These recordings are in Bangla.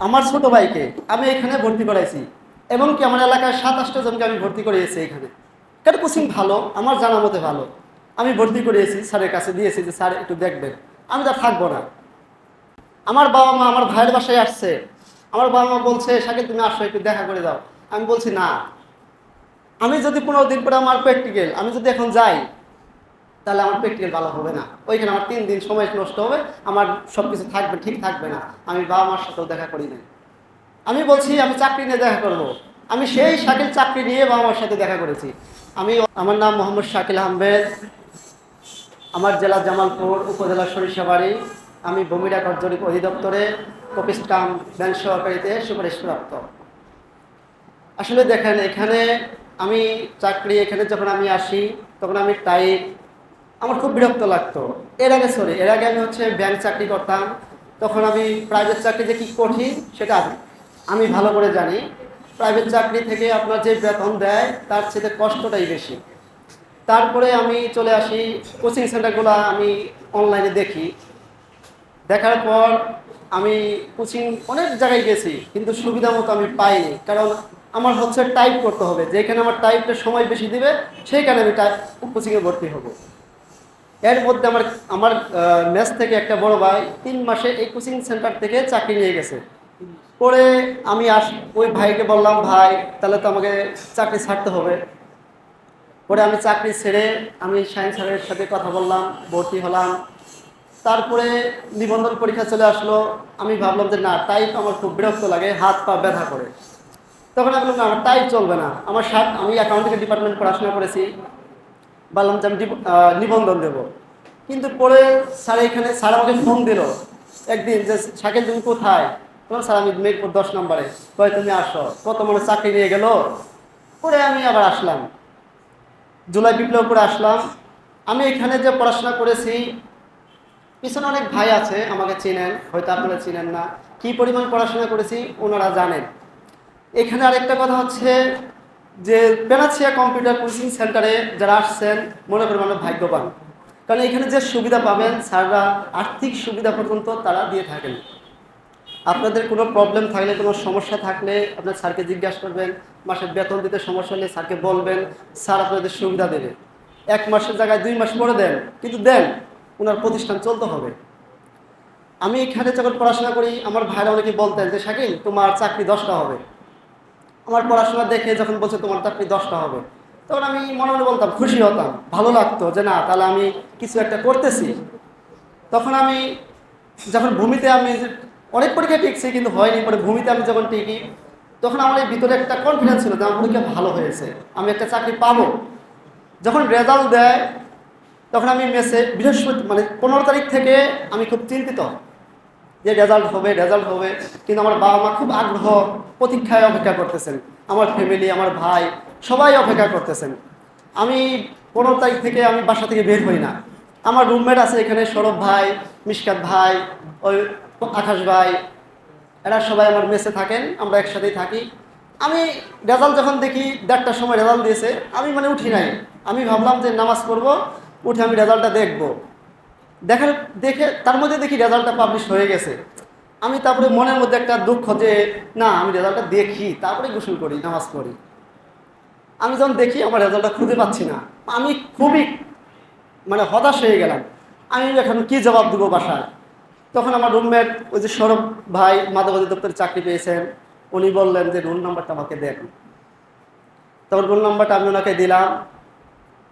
আমার ছোট ভাইকে আমি এখানে ভর্তি করাইছি। এবং কি আমার এলাকায় সাত আটটা জনকে আমি ভর্তি করিয়েছি এখানে। কেন কোচিং ভালো? আমার জানা মতে ভালো। আমি ভর্তি করিয়েছি, স্যারের কাছে দিয়েছি যে, স্যার, একটু দেখবেন। আমি তা থাকব না। আমার বাবা মা আমার ভাইয়ের বাসায় আসছে। আমার বাবা মা বলছে শাকিল তুমি আসো, একটু দেখা করে দাও। আমি বলছি, না। আমি যদি পনেরো দিন পরে আমার প্র্যাকটিক্যাল আমি যদি এখন যাই তাহলে আমার প্র্যাকটিক্যাল ভালো হবে না। ওইখানে আমার তিন দিন সময় নষ্ট হবে, আমার সব কিছু থাকবে, ঠিক থাকবে না। আমি বাবা মার সাথেও দেখা করি না আমি বলছি, আমি চাকরি নিয়ে দেখা করব। আমি সেই শাকিল চাকরি নিয়ে বাবা মার সাথে দেখা করেছি। আমি, আমার নাম মোহাম্মদ শাকিল আহমেদ। আমার জেলা জামালপুর উপজেলা সরিষাবাড়ি আমি ভূমি রেকর্ড জরিপ অধিদপ্তরে কপিস ব্যাংক সহকারীতে সুপারিশপ্রাপ্ত। আসলে দেখেন, এখানে আমি চাকরি, এখানে যখন আমি আসি, তখন আমি টাইট আমার খুব বিরক্ত লাগতো। এর আগে সরি এর আগে আমি হচ্ছে ব্যাংক চাকরি করতাম। তখন আমি প্রাইভেট চাকরি যে কী কঠিন, সেটা আমি ভালো করে জানি। প্রাইভেট চাকরি থেকে আপনার যে বেতন দেয়, তার চেয়ে কষ্টটাই বেশি। তারপরে আমি চলে আসি কোচিং সেন্টারগুলো আমি অনলাইনে দেখি। দেখার পর আমি কোচিং অনেক জায়গায় গেছি, কিন্তু সুবিধা মতো আমি পাইনি। কারণ আমার হচ্ছে টাইপ করতে হবে। যেখানে আমার টাইপটা সময় বেশি দিবে সেইখানে আমি টাইপ কোচিংয়ে ভর্তি হব। এর মধ্যে আমার আমার মেস থেকে একটা বড় ভাই তিন মাসে এই কোচিং সেন্টার থেকে চাকরি নিয়ে গেছে। পরে আমি আস, ওই ভাইকে বললাম, ভাই, তাহলে তো আমাকে চাকরি ছাড়তে হবে। পরে আমি চাকরি ছেড়ে আমি সায়েন্স স্যারের সাথে কথা বললাম, ভর্তি হলাম। তারপরে নিবন্ধন পরীক্ষা চলে আসলো। আমি ভাবলাম যে, না টাইপ আমার খুব বিরক্ত লাগে, হাত পা ব্যথা করে। তখন আমি বললাম, না, আমার টাইপ চলবে না। আমার সাত, আমি অ্যাকাউন্টিং ডিপার্টমেন্ট পড়াশোনা করেছি। বললাম যে আমি নিবন্ধন দেব। কিন্তু পরে স্যার এখানে, স্যার আমাকে ফোন দিল। একদিন যে, শাকিল, তুমি কোথায়? তোমার স্যার আমি মেঘপুর দশ নম্বরে। কয়, তুমি আসো। কত মনে চাকরি নিয়ে গেল। পরে আমি আবার আসলাম। জুলাই বিপ্লব করে আসলাম। আমি এখানে যে পড়াশোনা করেছি, পিছনে অনেক ভাই আছে, আমাকে চেনেন। হয়তো আপনারা চিনেন না। কি পরিমাণ পড়াশোনা করেছি, ওনারা জানেন। এখানে আরেকটা কথা হচ্ছে যে পেনাছিয়া কম্পিউটার কোচিং সেন্টারে যারা আসছেন, মনে করেন মানে ভাগ্যবান। কারণ এখানে যে সুবিধা পাবেন, স্যাররা আর্থিক সুবিধা পর্যন্ত তারা দিয়ে থাকেন। আপনাদের কোনো প্রবলেম থাকলে, কোনো সমস্যা থাকলে আপনার স্যারকে জিজ্ঞাসা করবেন মাসের বেতন দিতে সমস্যা হলে স্যারকে বলবেন, স্যার আপনাদের সুবিধা দেবে। এক মাসের জায়গায় দুই মাস পরে দেন, কিন্তু দেন, ওনার প্রতিষ্ঠান চলতে হবে। আমি এখানে যখন পড়াশোনা করি, আমার ভাইরা অনেকে বলতেন যে, শাকিল, তোমার চাকরি দশটা হবে। আমার পড়াশোনা দেখে যখন বলছে তোমার চাকরি দশটা হবে, তখন আমি মনে মনে বলতাম, খুশি হতাম, ভালো লাগতো যে না, তাহলে আমি কিছু একটা করতেছি। তখন আমি যখন ভূমিতে আমি অনেক পরীক্ষা টিকছি কিন্তু হয়নি, পরে ভূমিতে আমি যখন টিকি, তখন আমার এই ভিতরে একটা কনফিডেন্স ছিল যে আমার পরীক্ষা ভালো হয়েছে, আমি একটা চাকরি পাবো। যখন রেজাল্ট দেয়, তখন আমি মেসে বৃহস্পতি মানে পনেরো তারিখ থেকে আমি খুব চিন্তিত। যে রেজাল্ট হবে রেজাল্ট হবে। কিন্তু আমার বাবা মা খুব আগ্রহ প্রতীক্ষায় অপেক্ষা করতেছেন। আমার ফ্যামিলি আমার ভাই সবাই অপেক্ষা করতেছেন। আমি পনেরো তারিখ থেকে আমি বাসা থেকে বের হই না। আমার রুমমেট আছে এখানে, সৌরভ ভাই, মিশকাত ভাই, ওই আকাশ ভাই, এরা সবাই আমার মেসে থাকেন, আমরা একসাথেই থাকি। আমি রেজাল্ট যখন দেখি, দেড়টার সময় রেজাল্ট দিয়েছে, আমি মানে উঠি নাই। আমি ভাবলাম যে নামাজ পড়ব, উঠে আমি রেজাল্টটা দেখব। দেখার দেখে, তার মধ্যে দেখি রেজাল্টটা পাবলিশ হয়ে গেছে। আমি তারপরে মনের মধ্যে একটা দুঃখ যে, না, আমি রেজাল্টটা দেখি, তারপরে গোসল করি, নামাজ পড়ি। আমি যখন দেখি, আমার রেজাল্টটা খুঁজে পাচ্ছি না। আমি খুবই মানে হতাশ হয়ে গেলাম। আমি এখন কি জবাব দেবো বাসায়? তখন আমার রুমমেট, ওই যে সৌরভ ভাই, মাদক অধিদপ্তরে চাকরি পেয়েছেন, উনি বললেন যে রোল নাম্বারটা আমাকে দেন। তখন রোল নাম্বারটা আমি ওনাকে দিলাম।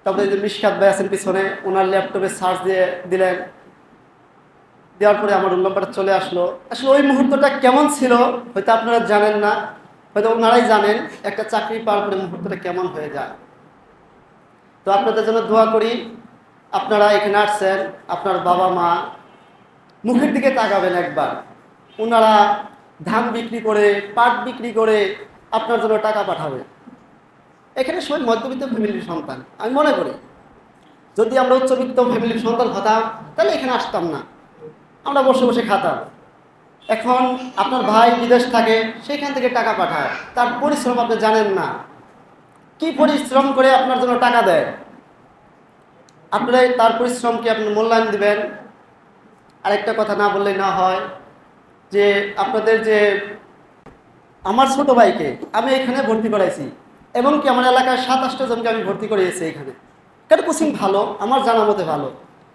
তারপরে যে মিশকাত ভাই আছেন পিছনে, ওনার ল্যাপটপে সার্চ দিয়ে দিলেন। দেওয়ার পরে আমার রোল নাম্বারটা চলে আসলো। আসলে ওই মুহূর্তটা কেমন ছিল, হয়তো আপনারা জানেন না, হয়তো ওনারাই জানেন, একটা চাকরি পাওয়ার পরে মুহূর্তটা কেমন হয়ে যায়। তো আপনাদের জন্য দোয়া করি, আপনারা এখানে আসছেন, আপনার বাবা মা মুখের দিকে তাকাবেন একবার। ওনারা ধান বিক্রি করে, পাট বিক্রি করে আপনার জন্য টাকা পাঠাবে। এখানে সবাই মধ্যবিত্ত ফ্যামিলির সন্তান, আমি মনে করি। যদি আমরা উচ্চবিত্ত ফ্যামিলির সন্তান হতাম, তাহলে এখানে আসতাম না। আমরা বসে বসে খাতাম। এখন আপনার ভাই বিদেশ থাকে, সেখান থেকে টাকা পাঠায়। তার পরিশ্রম আপনি জানেন না। কি পরিশ্রম করে আপনার জন্য টাকা দেয়? আপনারা তার পরিশ্রমকে আপনি মূল্যায়ন দিবেন। আরেকটা কথা না বললেই না হয় যে আপনাদের যে, আমার ছোট ভাইকে আমি এখানে ভর্তি করাইছি। এবং কি আমার এলাকায় সাত আটটা জনকে আমি ভর্তি করিয়েছি এখানে। কেন কোচিং ভালো? আমার জানা মতে ভালো।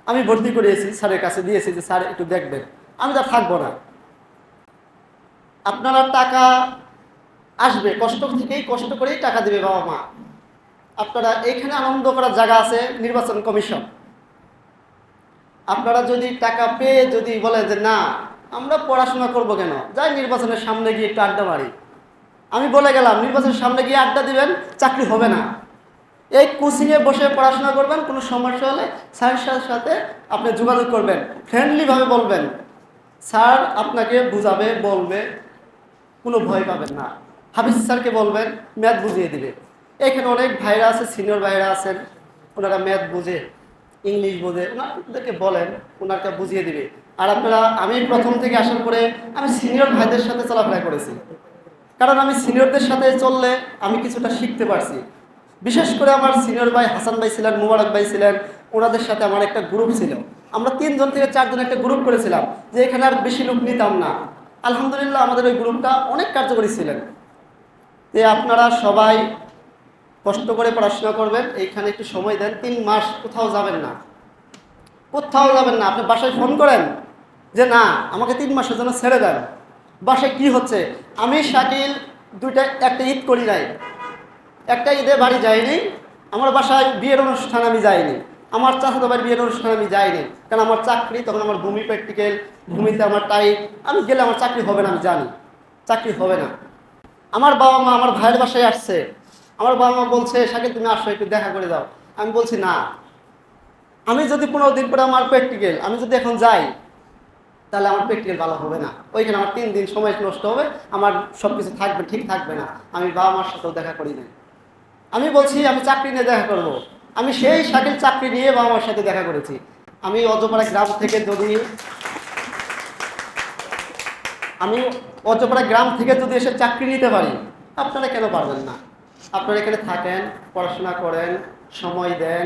আমি ভর্তি করিয়েছি, স্যারের কাছে দিয়েছি যে, স্যার, একটু দেখবেন। আমি তা থাকব না। আপনারা টাকা আসবে, কষ্ট থেকেই কষ্ট করেই টাকা দেবে বাবা মা। আপনারা এইখানে আনন্দ করার জায়গা আছে, নির্বাচন কমিশন। আপনারা যদি টাকা পেয়ে যদি বলেন যে, না, আমরা পড়াশোনা করব কেন? যাই নির্বাচনের সামনে গিয়ে একটু আড্ডা মারি। বলে গেলাম, নির্বাচনের সামনে গিয়ে আড্ডা দিবেন, চাকরি হবে না। এই কোচিংয়ে বসে পড়াশোনা করবেন, কোনো সমস্যা হলে স্যারের সাথে আপনি যোগাযোগ করবেন ফ্রেন্ডলিভাবে বলবেন। স্যার আপনাকে বুঝাবে, বলবে, কোনো ভয় পাবেন না। হাফিজ স্যারকে বলবেন ম্যাথ বুঝিয়ে দিবে। এখানে অনেক ভাইরা আছে সিনিয়র ভাইরা আছেন, ওনারা ম্যাথ বুঝে, ইংলিশ বোঝে, ওনাদেরকে বলেন, ওনারকে বুঝিয়ে দিবে। আর আপনারা, আমি প্রথম থেকে আসার পরে আমি সিনিয়র ভাইদের সাথে চলাফেরা করেছি। কারণ আমি সিনিয়রদের সাথে চললে আমি কিছুটা শিখতে পারছি। বিশেষ করে আমার সিনিয়র ভাই হাসান ভাই ছিলেন, মুবারক ভাই ছিলেন, ওনাদের সাথে আমার একটা গ্রুপ ছিল। আমরা তিনজন থেকে চারজন একটা গ্রুপ করেছিলাম, যে এখানে আর বেশি লোক নিতাম না। আলহামদুলিল্লাহ আমাদের ওই গ্রুপটা অনেক কার্যকরী ছিলেন। যে আপনারা সবাই কষ্ট করে পড়াশোনা করবেন, এইখানে একটু সময় দেন, তিন মাস কোথাও যাবেন না। কোথাও যাবেন না, আপনি বাসায় ফোন করেন যে, না, আমাকে তিন মাসের জন্য ছেড়ে দেন। বাসায় কি হচ্ছে? আমি শাকিল দুইটা, একটা ঈদ করি নাই। একটা ঈদে বাড়ি যাইনি, আমার বাসায় বিয়ের অনুষ্ঠান আমি যাইনি। আমার চাচাতো বাড়ির বিয়ের অনুষ্ঠান আমি যাইনি, কারণ আমার চাকরি, তখন আমার ভূমি প্র্যাকটিক্যাল ভূমিতে আমার টাইপ আমি গেলে আমার চাকরি হবে না, আমি জানি। চাকরি হবে না। আমার বাবা মা আমার ভাইয়ের বাসায় আসছে। আমার বাবা মা বলছে, শাকিল, তুমি আসো, একটু দেখা করে দাও আমি বলছি, না। আমি যদি পনেরো দিন পরে আমার প্র্যাকটিক্যাল আমি যদি এখন যাই তাহলে আমার প্র্যাকটিক্যাল ভালো হবে না। ওইখানে আমার তিন দিন সময় নষ্ট হবে, আমার সব কিছু থাকবে, ঠিক থাকবে না। আমি বাবা মার সাথেও দেখা করি না আমি বলছি, আমি চাকরি নিয়ে দেখা করব। আমি সেই শাকিল চাকরি নিয়ে বাবা মার সাথে দেখা করেছি। আমি অজপাড়া গ্রাম থেকে যদি, আমি অজপাড়া গ্রাম থেকে যদি এসে চাকরি নিতে পারি, আপনারা কেন পারবেন না? আপনারা এখানে থাকেন, পড়াশোনা করেন, সময় দেন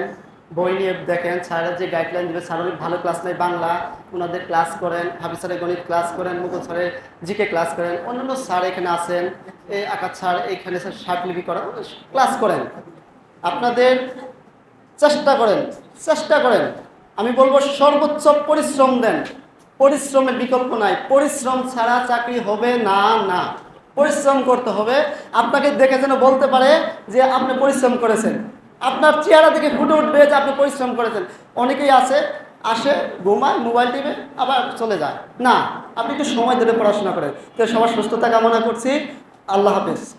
বই নিয়ে দেখেন, স্যারের যে গাইডলাইন দেবে, স্যার অনেক ভালো ক্লাস নেয়, বাংলা ওনাদের ক্লাস করেন, হাফিজ স্যারের গণিত ক্লাস করেন, মুকুল স্যারের জিকে ক্লাস করেন, অন্যান্য স্যার এখানে আছেন এই আকাশ স্যার এইখানে স্যার শার্টলিপি করেন ক্লাস করেন। আপনাদের চেষ্টা করেন চেষ্টা করেন। আমি বলব সর্বোচ্চ পরিশ্রম দেন। পরিশ্রমের বিকল্প নাই। পরিশ্রম ছাড়া চাকরি হবে না না। পরিশ্রম করতে হবে। আপনাকে দেখে যেন বলতে পারে যে আপনি পরিশ্রম করেছেন। আপনার চেহারা থেকে ফুটে উঠবে যে আপনি পরিশ্রম করেছেন। অনেকেই আছে, আসে, ঘুমায় মোবাইল টিপে, আবার চলে যায়। না, আপনি একটু সময় ধরে পড়াশোনা করেন। তো সবার সুস্থতা কামনা করছি। আল্লাহ হাফেজ।